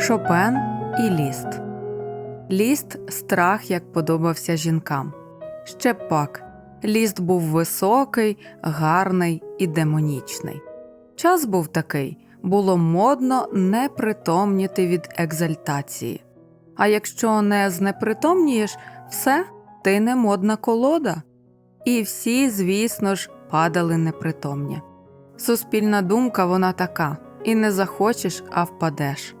Шопен і Ліст. Ліст страх як подобався жінкам. Ще пак. Ліст був високий, гарний і демонічний. Час був такий було модно не притомніти від екзальтації. А якщо не знепритомнієш, все, ти не модна колода. І всі, звісно ж, падали непритомні. Суспільна думка вона така і не захочеш, а впадеш.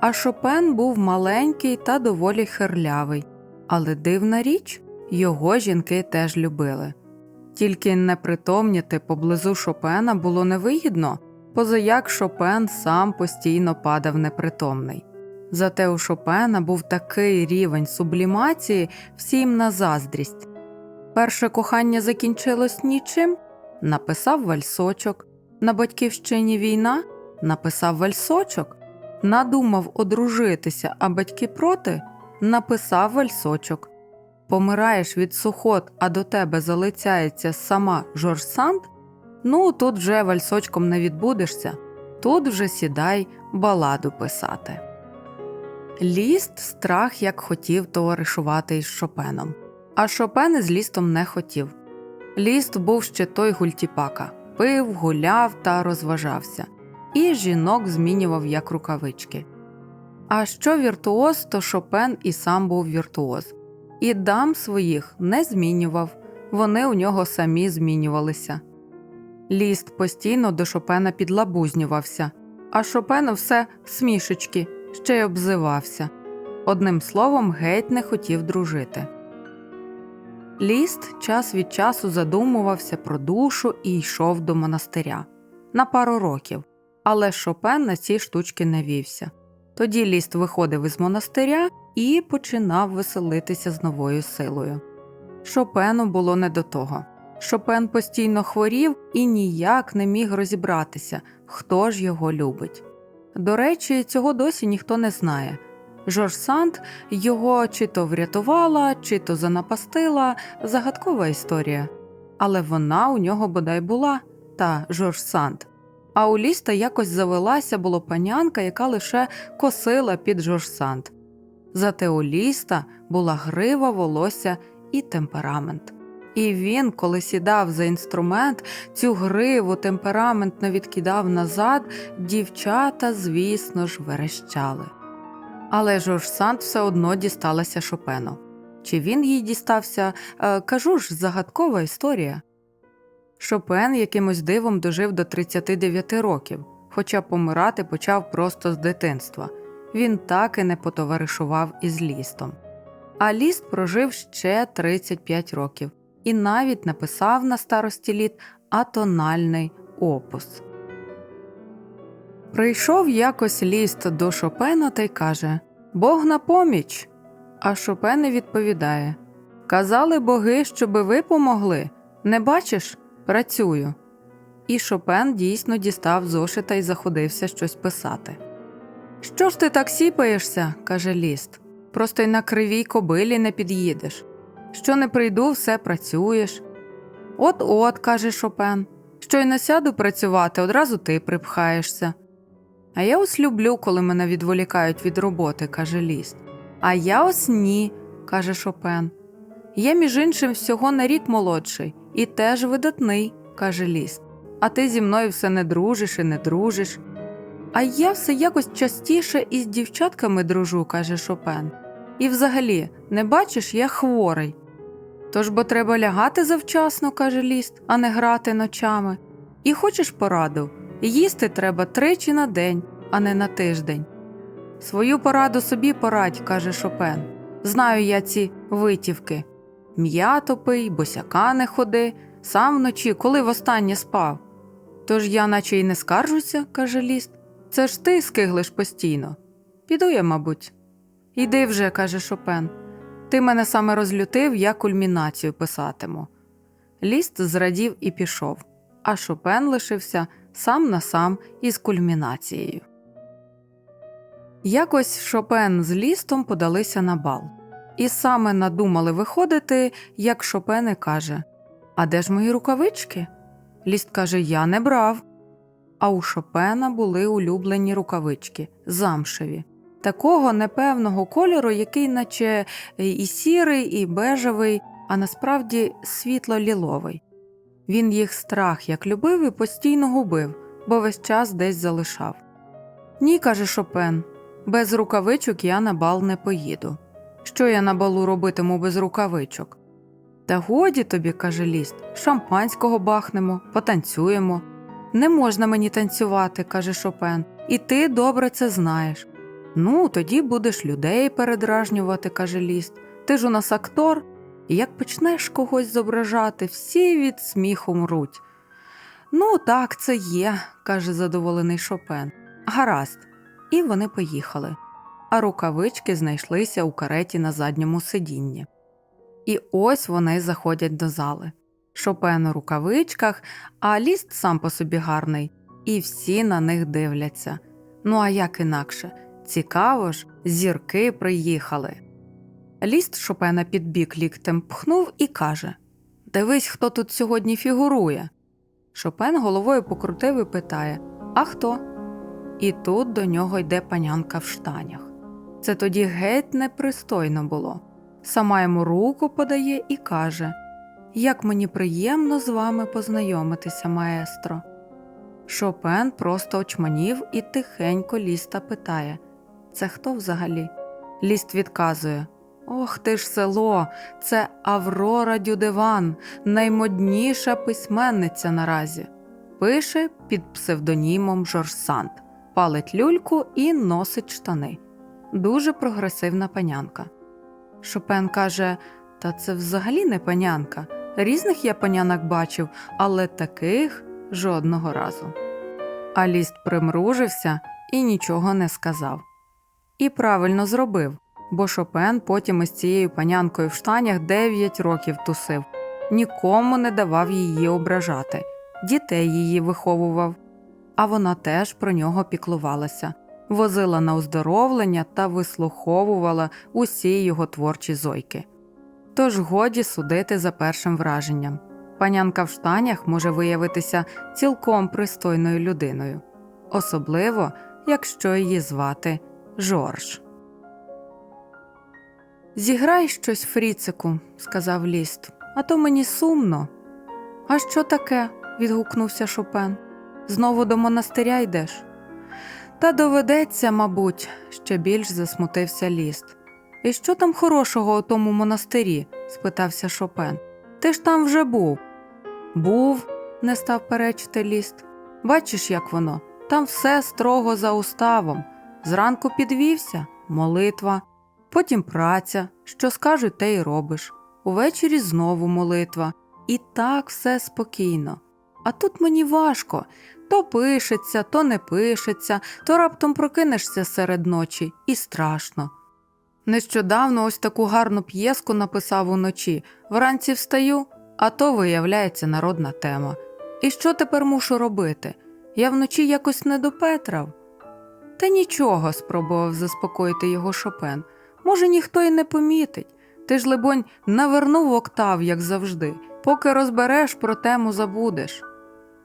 А Шопен був маленький та доволі хирлявий, але дивна річ, його жінки теж любили. Тільки непритомніти поблизу Шопена було невигідно, позаяк Шопен сам постійно падав непритомний. Зате у Шопена був такий рівень сублімації всім на заздрість. Перше кохання закінчилось нічим, написав вальсочок. На батьківщині війна написав вальсочок. Надумав одружитися, а батьки проти написав вальсочок. Помираєш від сухот, а до тебе залицяється сама Жорж Санд, ну тут вже вальсочком не відбудешся, тут вже сідай баладу писати. Ліст страх як хотів товаришувати із Шопеном, а Шопен із лістом не хотів. Ліст був ще той гультіпака, пив, гуляв та розважався, і жінок змінював як рукавички. А що віртуоз, то Шопен і сам був віртуоз, і дам своїх не змінював, вони у нього самі змінювалися. Ліст постійно до Шопена підлабузнювався, а Шопену все смішечки, ще й обзивався. Одним словом, геть не хотів дружити. Ліст час від часу задумувався про душу і йшов до монастиря на пару років, але Шопен на ці штучки не вівся. Тоді ліст виходив із монастиря і починав веселитися з новою силою. Шопену було не до того. Шопен постійно хворів і ніяк не міг розібратися, хто ж його любить. До речі, цього досі ніхто не знає. Жорж Санд його чи то врятувала, чи то занапастила загадкова історія. Але вона у нього бодай була, та Жорж Санд. А у ліста якось завелася було панянка, яка лише косила під Жорж Санд. Зате у ліста була грива, волосся і темперамент. І він, коли сідав за інструмент, цю гриву темпераментно відкидав назад, дівчата, звісно ж, верещали. Але Жорж Санд все одно дісталася Шопену. Чи він їй дістався, е, кажу ж, загадкова історія. Шопен якимось дивом дожив до 39 років, хоча помирати почав просто з дитинства. Він так і не потоваришував із лістом. А ліст прожив ще 35 років і навіть написав на старості літ атональний опус. Прийшов якось ліст до Шопена та й каже Бог на поміч. А Шопен відповідає Казали боги, щоби ви помогли. Не бачиш? Працюю. І Шопен дійсно дістав зошита і заходився щось писати. Що ж ти так сіпаєшся? каже ліст. Просто й на кривій кобилі не під'їдеш. Що не прийду, все працюєш. От от, каже Шопен, що й не сяду працювати, одразу ти припхаєшся. А я ось люблю, коли мене відволікають від роботи, каже ліст. А я ось ні, каже Шопен. Я, між іншим, всього на рік молодший і теж видатний, каже ліст. А ти зі мною все не дружиш і не дружиш. А я все якось частіше із дівчатками дружу, каже Шопен. І взагалі, не бачиш, я хворий. Тож бо треба лягати завчасно, каже ліст, а не грати ночами. І хочеш пораду? Їсти треба тричі на день, а не на тиждень. Свою пораду собі порадь, каже Шопен. Знаю я ці витівки. М'ято пий, босяка не ходи, сам вночі, коли востаннє спав. Тож я наче й не скаржуся, каже ліст. Це ж ти скиглиш постійно. Піду я, мабуть. Іди вже, каже Шопен. Ти мене саме розлютив, я кульмінацію писатиму. Ліст зрадів і пішов, а Шопен лишився сам на сам із кульмінацією. Якось Шопен з лістом подалися на бал, і саме надумали виходити, як Шопен і каже А де ж мої рукавички? Ліст каже Я не брав. А у Шопена були улюблені рукавички, замшеві. такого непевного кольору, який наче і сірий, і бежевий, а насправді світло-ліловий. Він їх страх як любив і постійно губив, бо весь час десь залишав. Ні, каже Шопен, без рукавичок я на бал не поїду. Що я на балу робитиму без рукавичок? Та годі тобі, каже ліст, шампанського бахнемо, потанцюємо. Не можна мені танцювати, каже Шопен, і ти добре це знаєш. Ну, тоді будеш людей передражнювати, каже ліст. Ти ж у нас актор, і як почнеш когось зображати, всі від сміху мруть. Ну, так, це є, каже задоволений Шопен. Гаразд. І вони поїхали. А рукавички знайшлися у кареті на задньому сидінні. І ось вони заходять до зали. Шопен у рукавичках, а ліст сам по собі гарний, і всі на них дивляться. Ну а як інакше? Цікаво ж, зірки приїхали. Ліст Шопена під бік ліктем пхнув і каже Дивись, хто тут сьогодні фігурує. Шопен головою покрутив і питає А хто? І тут до нього йде панянка в штанях. Це тоді геть непристойно було. Сама йому руку подає і каже Як мені приємно з вами познайомитися, маестро. Шопен просто очманів і тихенько ліста питає Це хто взагалі? Ліст відказує Ох ти ж село, це Аврора Дюдеван, наймодніша письменниця наразі. Пише під псевдонімом Жорж Санд, палить люльку і носить штани. Дуже прогресивна панянка. Шопен каже: Та це взагалі не панянка. Різних я панянок бачив, але таких жодного разу. А ліст примружився і нічого не сказав. І правильно зробив, бо Шопен потім із цією панянкою в штанях 9 років тусив, нікому не давав її ображати, дітей її виховував. А вона теж про нього піклувалася, возила на оздоровлення та вислуховувала усі його творчі зойки. Тож годі судити за першим враженням. Панянка в штанях може виявитися цілком пристойною людиною, особливо, якщо її звати Жорж. Зіграй щось, Фріцику, сказав ліст, а то мені сумно. А що таке? відгукнувся Шопен. Знову до монастиря йдеш? Та доведеться, мабуть, ще більш засмутився ліст. І що там хорошого у тому монастирі? спитався Шопен. Ти ж там вже був. Був, не став перечити ліст. Бачиш, як воно? Там все строго за уставом. Зранку підвівся молитва, потім праця, що скажуть, те й робиш. Увечері знову молитва. І так все спокійно. А тут мені важко то пишеться, то не пишеться, то раптом прокинешся серед ночі і страшно. Нещодавно ось таку гарну п'єску написав уночі, вранці встаю, а то виявляється народна тема. І що тепер мушу робити? Я вночі якось не допетрав. Та нічого, спробував заспокоїти його Шопен. Може, ніхто й не помітить. Ти ж, либонь, навернув октав, як завжди, поки розбереш, про тему забудеш.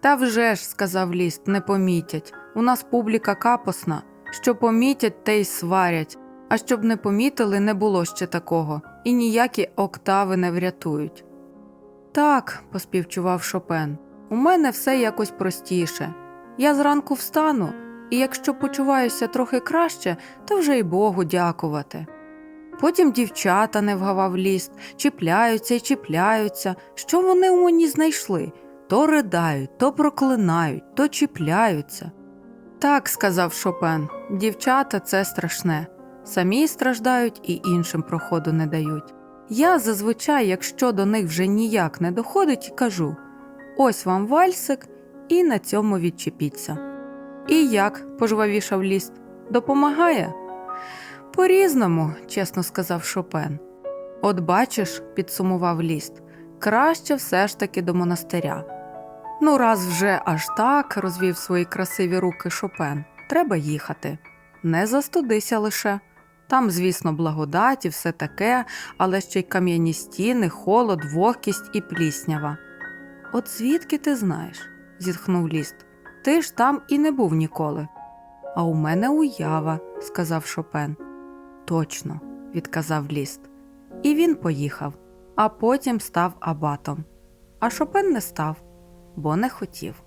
Та вже ж, сказав ліст, не помітять. У нас публіка капосна. Що помітять, те й сварять, а щоб не помітили, не було ще такого, і ніякі октави не врятують. Так, поспівчував Шопен, у мене все якось простіше. Я зранку встану, і якщо почуваюся трохи краще, то вже й Богу дякувати. Потім дівчата не вгавав ліст, чіпляються і чіпляються. Що вони у мені знайшли? То ридають, то проклинають, то чіпляються. Так, сказав Шопен, дівчата це страшне. Самі страждають і іншим проходу не дають. Я зазвичай, якщо до них вже ніяк не доходить, кажу ось вам вальсик, і на цьому відчепіться. І як, пожвавішав ліст, допомагає? По різному, чесно сказав Шопен. От бачиш, підсумував ліст, краще все ж таки до монастиря. Ну, раз вже аж так, розвів свої красиві руки Шопен, треба їхати. Не застудися лише. Там, звісно, благодать і все таке, але ще й кам'яні стіни, холод, вогкість і пліснява. От звідки ти знаєш? зітхнув ліст. Ти ж там і не був ніколи. А у мене уява, сказав Шопен. Точно, відказав Ліст. І він поїхав, а потім став абатом. А Шопен не став, бо не хотів.